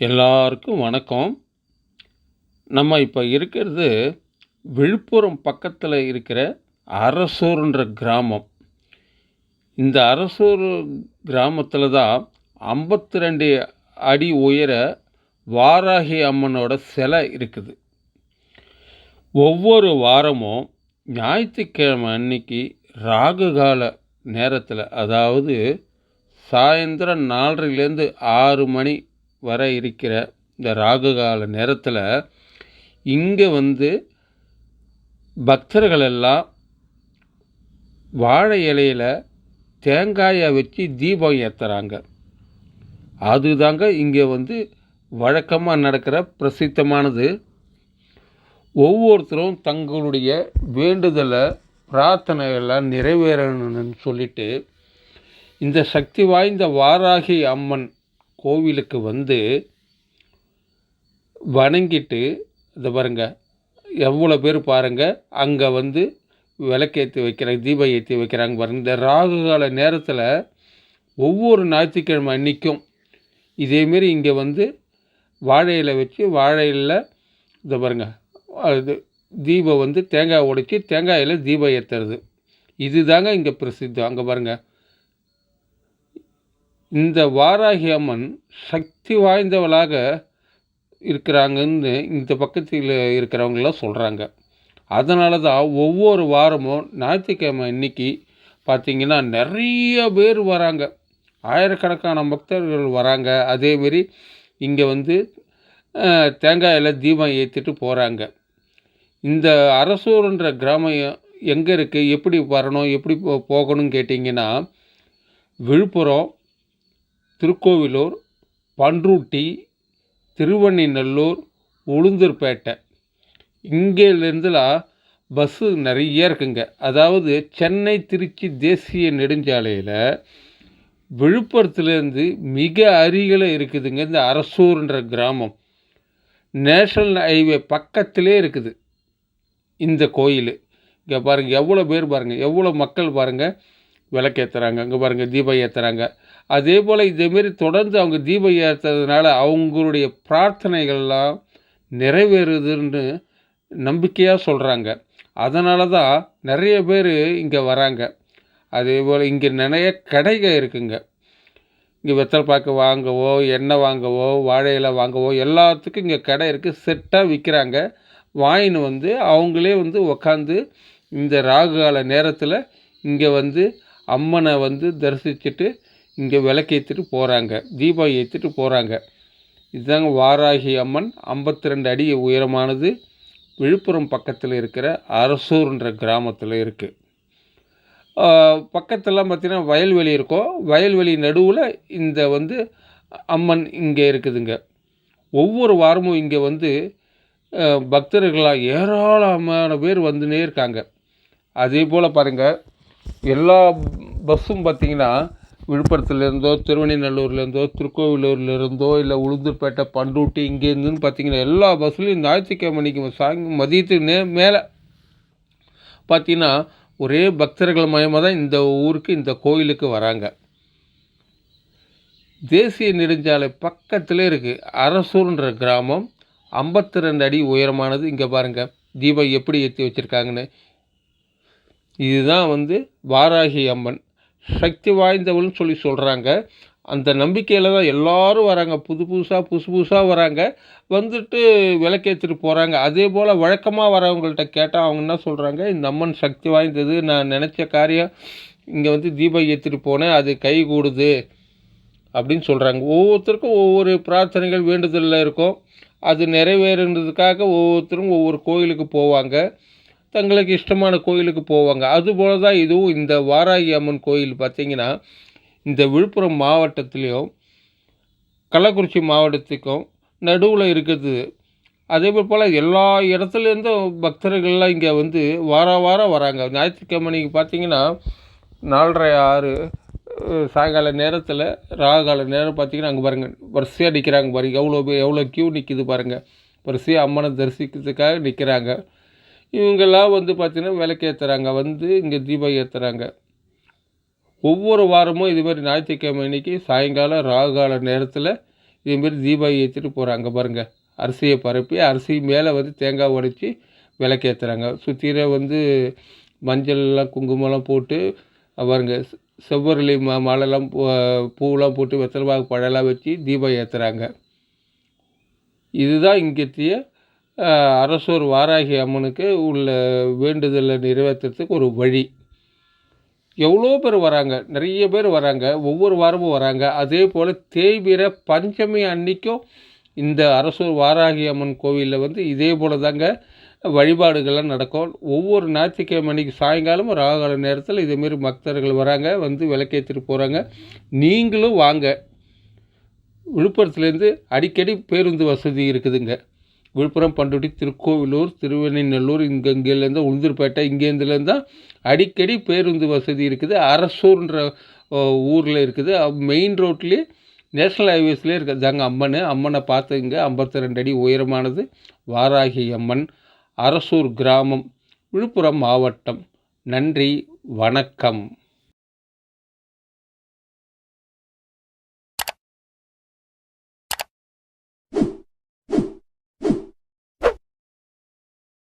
எல்லாருக்கும் வணக்கம். நம்ம இப்போ இருக்கிறது விழுப்புரம் பக்கத்தில் இருக்கிற அரசூர்ன்ற கிராமம். இந்த அரசூர் கிராமத்தில் தான் ஐம்பத்தி ரெண்டு அடி உயர வாராகி அம்மனோட சிலை இருக்குது. ஒவ்வொரு வாரமும் ஞாயிற்றுக்கிழமை அன்னைக்கு ராகுகால நேரத்தில் அதாவது சாயந்தரம் நாலரைலேருந்து ஆறு மணி வர இருக்கிற இந்த ராகுகால நேரத்தில் இங்கே வந்து பக்தர்கள் எல்லாம் வாழை இலையில் தேங்காயை வச்சு தீபம் ஏற்றுறாங்க அதுதாங்க இங்கே வந்து வழக்கமாக நடக்கிற பிரசித்தமானது. ஒவ்வொருத்தரும் தங்களுடைய வேண்டுதலை பிரார்த்தனைகள்லாம் நிறைவேறணும்னு சொல்லிட்டு இந்த சக்தி வாய்ந்த வாராகி அம்மன் கோவிலுக்கு வந்து வணங்கிட்டு இதை பாருங்க எவ்வளோ பேர் பாருங்கள் அங்கே வந்து விளக்கேற்றி வைக்கிறாங்க தீபம் ஏற்றி வைக்கிறாங்க பாருங்கள் இந்த ராகு கால நேரத்தில் ஒவ்வொரு ஞாயிற்றுக்கிழமை அன்னைக்கும் இதேமாரி இங்கே வந்து வாழையில் வச்சு வாழையில் இதை பாருங்க அது தீபம் வந்து தேங்காய் உடைச்சி தேங்காயில் தீபம் ஏற்றுறது இதுதாங்க இங்கே பிரசித்தம். அங்கே பாருங்கள் இந்த வாராகி அம்மன் சக்தி வாய்ந்தவளாக இருக்கிறாங்கன்னு இந்த பக்கத்தில் இருக்கிறவங்களாம் சொல்கிறாங்க அதனால தான் ஒவ்வொரு வாரமும் ஞாயிற்றுக்கிழமை இன்னைக்கு பார்த்திங்கன்னா நிறைய பேர் வராங்க. ஆயிரக்கணக்கான பக்தர்கள் வராங்க. அதேமாரி இங்கே வந்து தேங்காயில் தீபம் ஏற்றிட்டு போகிறாங்க இந்த அரசூர்ன்ற கிராமம் எங்கே இருக்குது எப்படி வரணும்? எப்படி போ போகணும்னு கேட்டிங்கன்னா விழுப்புரம் திருக்கோவிலூர் பன்ருட்டி திருவண்ணிநல்லூர் உளுந்தூர்பேட்டை. இங்கேருந்துலாம் பஸ்ஸு நிறைய இருக்குங்க. அதாவது சென்னை திருச்சி தேசிய நெடுஞ்சாலையில் விழுப்புரத்துலேருந்து மிக அருகில் இருக்குதுங்க இந்த அரசூர்ன்ற கிராமம். நேஷனல் ஹைவே பக்கத்திலே இருக்குது இந்த கோயில். இங்கே பாருங்கள் எவ்வளோ பேர் பாருங்கள் எவ்வளோ மக்கள் பாருங்கள் விளக்கேற்றுறாங்க அங்கே பாருங்கள் தீபம் ஏற்றுறாங்க அதே போல் இதேமாரி தொடர்ந்து அவங்க தீபம் ஏற்றுறதுனால அவங்களுடைய பிரார்த்தனைகள்லாம் நிறைவேறுதுன்னு நம்பிக்கையாக சொல்கிறாங்க அதனால தான் நிறைய பேர் இங்கே வராங்க. அதே போல் இங்கே நிறைய கடைகள் இருக்குங்க. இங்கே வெத்தலை பாக்கு வாங்கவோ எண்ணெய் வாங்கவோ வாழை வாங்கவோ எல்லாத்துக்கும் இங்கே கடை இருக்குது செட்டாக விற்கிறாங்க வாங்கின்னு வந்து அவங்களே வந்து உக்காந்து இந்த ராகு கால நேரத்தில் இங்கே வந்து அம்மனை வந்து தரிசிச்சுட்டு இங்கே விளக்கேற்றிட்டு போகிறாங்க தீபம் ஏற்றிட்டு போகிறாங்க இதுதாங்க வாராகி அம்மன். ஐம்பத்தி ரெண்டு அடி உயரமானது. விழுப்புரம் பக்கத்தில் இருக்கிற அரசூர்ன்ற கிராமத்தில் இருக்குது பக்கத்தெல்லாம் பார்த்திங்கன்னா வயல்வெளி இருக்கும் வயல்வெளி நடுவில் இந்த வந்து அம்மன் இங்கே இருக்குதுங்க. ஒவ்வொரு வாரமும் இங்கே வந்து பக்தர்களாக ஏராளமான பேர் வந்துனே இருக்காங்க. அதே போல் பாருங்கள் எல்லா பஸ்ஸும் பார்த்திங்கன்னா விழுப்புரத்துலேருந்தோ திருவண்ணிநல்லூர்லேருந்தோ திருக்கோவிலூர்லேருந்தோ இல்லை உளுந்தூர்பேட்டை பண்ருட்டி இங்கேருந்துன்னு பார்த்தீங்கன்னா எல்லா பஸ்ஸுலையும் ஞாயிற்றுக்கிழமை மணிக்கு சாயங்க மதியத்துக்கு நே மேலே பார்த்தீங்கன்னா ஒரே பக்தர்கள் மயமாக தான் இந்த ஊருக்கு இந்த கோயிலுக்கு வராங்க. தேசிய நெடுஞ்சாலை பக்கத்திலே இருக்குது அரசூர்ன்ற கிராமம் ஐம்பத்தி ரெண்டு அடி உயரமானது. இங்கே பாருங்கள் தீபம் எப்படி ஏற்றி வச்சுருக்காங்கன்னு. இதுதான் வந்து வாராகி அம்மன். சக்தி வாய்ந்தவள்னு சொல்லி சொல்கிறாங்க அந்த நம்பிக்கையில் தான் எல்லோரும் வராங்க. புது புதுசாக புதுசு புதுசாக வராங்க. வந்துட்டு விளக்கேற்றிட்டு போகிறாங்க அதே போல் வழக்கமாக வரவங்கள்ட்ட கேட்டால் அவங்க என்ன சொல்கிறாங்க இந்த அம்மன் சக்தி வாய்ந்தது. நான் நினச்ச காரியம் இங்கே வந்து தீபம் ஏற்றிட்டு போனேன். அது கை கூடுது அப்படின்னு சொல்கிறாங்க ஒவ்வொருத்தருக்கும் ஒவ்வொரு பிரார்த்தனைகள் வேண்டுதலில் இருக்கும். அது நிறைவேறுன்றதுக்காக ஒவ்வொருத்தரும் ஒவ்வொரு கோயிலுக்கு போவாங்க. தங்களுக்கு இஷ்டமான கோயிலுக்கு போவாங்க. அதுபோல தான் இதுவும் இந்த வாராகி அம்மன் கோயில் பார்த்திங்கன்னா இந்த விழுப்புரம் மாவட்டத்துலேயும் கள்ளக்குறிச்சி மாவட்டத்துக்கும் நடுவில் இருக்குது. அதே போல் எல்லா இடத்துலேருந்தும் பக்தர்கள்லாம் இங்கே வந்து வார வாரம் வராங்க. ஞாயிற்றுக்கிழமைக்கு பார்த்தீங்கன்னா நாலரை ஆறு சாயங்கால நேரத்தில் ராகால நேரம் பார்த்தீங்கன்னா அங்கே பாருங்கள் வரிசையாக நிற்கிறாங்க பாருங்கள் எவ்வளோ பே- எவ்வளோ க்யூ நிற்கிது பாருங்கள் வரிசையாக அம்மனை தரிசிக்கிறதுக்காக நிற்கிறாங்க இவங்கெல்லாம் வந்து பார்த்திங்கன்னா விளக்கேற்றுறாங்க வந்து இங்கே தீபம் ஏற்றுறாங்க ஒவ்வொரு வாரமும் இது மாதிரி ஞாயிற்றுக்கிழமை அன்றைக்கி சாயங்காலம் ராகு கால நேரத்தில் இதுமாரி தீபாவளி ஏற்றிட்டு போகிறாங்க பாருங்கள் அரிசியை பரப்பி அரிசி மேலே வந்து தேங்காய் உடைச்சி விளக்கேற்றுறாங்க சுற்றில வந்து மஞ்சள்லாம் குங்குமம்லாம் போட்டு பாருங்க செவ்வரளி ம மாலைலாம் பூவெலாம் போட்டு வெத்தலை பழம்லாம் வச்சு தீபம் ஏற்றுறாங்க இதுதான் இங்கத்திய அரசூர் வாராகி அம்மனுக்கு உள்ள வேண்டுதலை நிறைவேற்றுறதுக்கு ஒரு வழி. எவ்வளோ பேர் வராங்க நிறைய பேர் வராங்க ஒவ்வொரு வாரமும் வராங்க. அதே போல் தேய்பிர பஞ்சமி அன்னைக்கும் இந்த அரசூர் வாராகி அம்மன் கோவிலில் வந்து இதே போல் தாங்க வழிபாடுகள்லாம் நடக்கும். ஒவ்வொரு ஞாயிற்றுக்கிழமை அன்றைக்கி சாயங்காலம் ராகால நேரத்தில் இதேமாரி பக்தர்கள் வராங்க வந்து விளக்கேற்றிட்டு போகிறாங்க நீங்களும் வாங்க. விழுப்புரத்துலேருந்து அடிக்கடி பேருந்து வசதி இருக்குதுங்க. விழுப்புரம் பண்ருட்டி திருக்கோவிலூர் திருவெண்ணநல்லூர் இங்கே இங்கேருந்து உளுந்தூர்பேட்டை இங்கேருந்துலேருந்து தான் அடிக்கடி பேருந்து வசதி இருக்குது. அரசூர்ன்ற ஊரில் இருக்குது. மெயின் ரோட்லேயே நேஷ்னல் ஹைவேஸ்லேயே இருக்குது அங்கே அம்மன். அம்மனை பார்த்துங்க ஐம்பத்தி ரெண்டு அடி உயரமானது வாராகி அம்மன் அரசூர் கிராமம் விழுப்புரம் மாவட்டம். நன்றி. வணக்கம்.